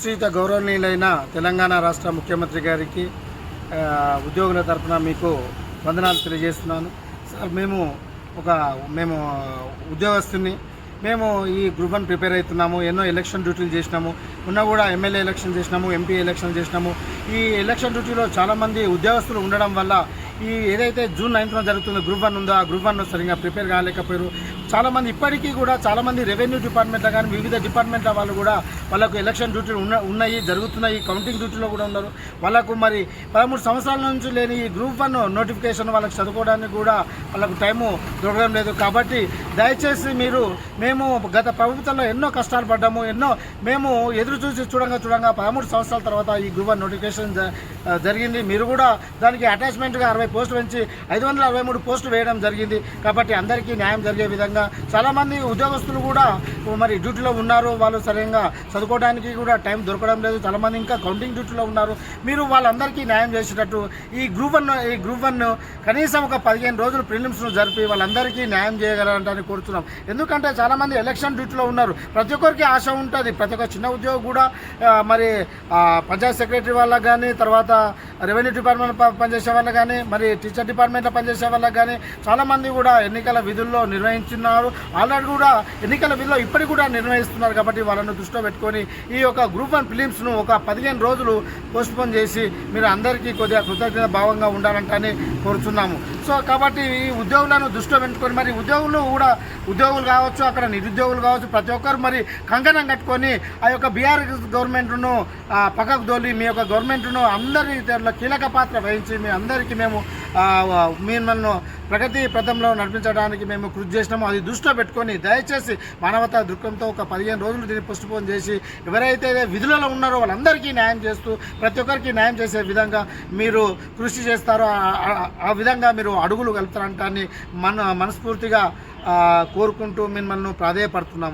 శ్రీత గౌరవనీయులైన తెలంగాణ రాష్ట్ర ముఖ్యమంత్రి గారికి ఉద్యోగుల తరఫున మీకు వందనాలు తెలియజేస్తున్నాను. సార్ మేము ఒక మేము ఉద్యోగస్తుని మేము ఈ గ్రూప్ వన్ ప్రిపేర్ అవుతున్నాము ఎన్నో ఎలక్షన్ డ్యూటీలు చేసినాము ఉన్న కూడా ఎమ్మెల్యే ఎలక్షన్ చేసినాము ఎంపీ ఎలక్షన్ చేసినాము. ఈ ఎలక్షన్ డ్యూటీలో చాలామంది ఉద్యోగస్తులు ఉండడం వల్ల ఈ ఏదైతే జూన్ నైన్త్న జరుగుతుందో గ్రూప్ వన్ ఉందో ఆ గ్రూప్ వన్ సరిగ్గా ప్రిపేర్ కాలేకపోయారు. చాలామంది ఇప్పటికీ కూడా చాలామంది రెవెన్యూ డిపార్ట్మెంట్లో కానీ వివిధ డిపార్ట్మెంట్ల వాళ్ళు కూడా వాళ్ళకు ఎలక్షన్ డ్యూటీలు ఉన్న ఉన్నాయి జరుగుతున్నాయి కౌంటింగ్ డ్యూటీలో కూడా ఉన్నారు. వాళ్ళకు మరి పదమూడు సంవత్సరాల నుంచి లేని ఈ గ్రూప్ వన్ నోటిఫికేషన్ వాళ్ళకి చదువుకోవడానికి కూడా వాళ్ళకు టైము దొరకడం లేదు. కాబట్టి దయచేసి మీరు మేము గత ప్రభుత్వంలో ఎన్నో కష్టాలు పడ్డాము ఎన్నో మేము ఎదురు చూసి చూడంగా చూడంగా పదమూడు సంవత్సరాల తర్వాత ఈ గ్రూప్ వన్ నోటిఫికేషన్ జ- జరిగింది. మీరు కూడా దానికి అటాచ్మెంట్గా అరవై పోస్టులు పెంచి ఐదు వందల అరవై మూడు పోస్టులు వేయడం జరిగింది. కాబట్టి అందరికీ న్యాయం జరిగే విధంగా చాలామంది ఉద్యోగస్తులు కూడా మరి డ్యూటీలో ఉన్నారు వాళ్ళు సరిగ్గా చదువుకోవడానికి కూడా టైం దొరకడం లేదు. చాలామంది ఇంకా కౌంటింగ్ డ్యూటీలో ఉన్నారు. మీరు వాళ్ళందరికీ న్యాయం చేసేటట్టు ఈ గ్రూప్ వన్ ఈ గ్రూప్ వన్ కనీసం ఒక పదిహేను రోజులు ప్రిలిమ్స్ను జరిపి వాళ్ళందరికీ న్యాయం చేయగలరని కోరుతున్నాం. ఎందుకంటే చాలామంది ఎలక్షన్ డ్యూటీలో ఉన్నారు. ప్రతి ఒక్కరికి ఆశ ఉంటుంది. ప్రతి ఒక్క చిన్న ఉద్యోగి కూడా మరి పంచాయత్ సెక్రటరీ వాళ్ళకి కానీ తర్వాత రెవెన్యూ డిపార్ట్మెంట్ పనిచేసే వాళ్ళకి కానీ మరి టీచర్ డిపార్ట్మెంట్లో పనిచేసే వాళ్ళకి కానీ చాలామంది కూడా ఎన్నికల విధుల్లో నిర్వహించున్నారు. ఆల్రెడీ కూడా ఎన్నికల విధుల్లో ఇప్పటికి కూడా నిర్వహిస్తున్నారు కాబట్టి వాళ్ళను దృష్టిలో పెట్టుకొని ఈ యొక్క గ్రూప్ వన్ ఫిలిమ్స్ను ఒక పదిహేను రోజులు పోస్ట్పోన్ చేసి మీరు అందరికీ కొద్దిగా కృతజ్ఞత భావంగా ఉండాలంటని కోరుతున్నాము సో కాబట్టి ఈ ఉద్యోగులను దృష్టిలో పెట్టుకొని మరి ఉద్యోగులు కూడా ఉద్యోగులు కావచ్చు అక్కడ నిరుద్యోగులు కావచ్చు ప్రతి ఒక్కరు మరి కంకణం కట్టుకొని ఆ యొక్క బీఆర్ గవర్నమెంట్ను పక్కకు దోలి మీ యొక్క గవర్నమెంట్ను అందరి కీలక పాత్ర వహించి మీ అందరికీ మేము మిమ్మల్ని ప్రగతి పథంలో నడిపించడానికి మేము కృషి చేసినాము. అది దృష్టిలో పెట్టుకొని దయచేసి మానవతా దృక్కంతో ఒక పదిహేను రోజులు దీన్ని పోస్ట్పోన్ చేసి ఎవరైతే విధులలో ఉన్నారో వాళ్ళందరికీ న్యాయం చేస్తూ ప్రతి ఒక్కరికి న్యాయం చేసే విధంగా మీరు కృషి చేస్తారో ఆ- విధంగా మీరు అడుగులు కలుపుతారంటాన్ని మన మనస్ఫూర్తిగా కోరుకుంటూ మిమ్మల్ని ప్రాధేయపడుతున్నాము.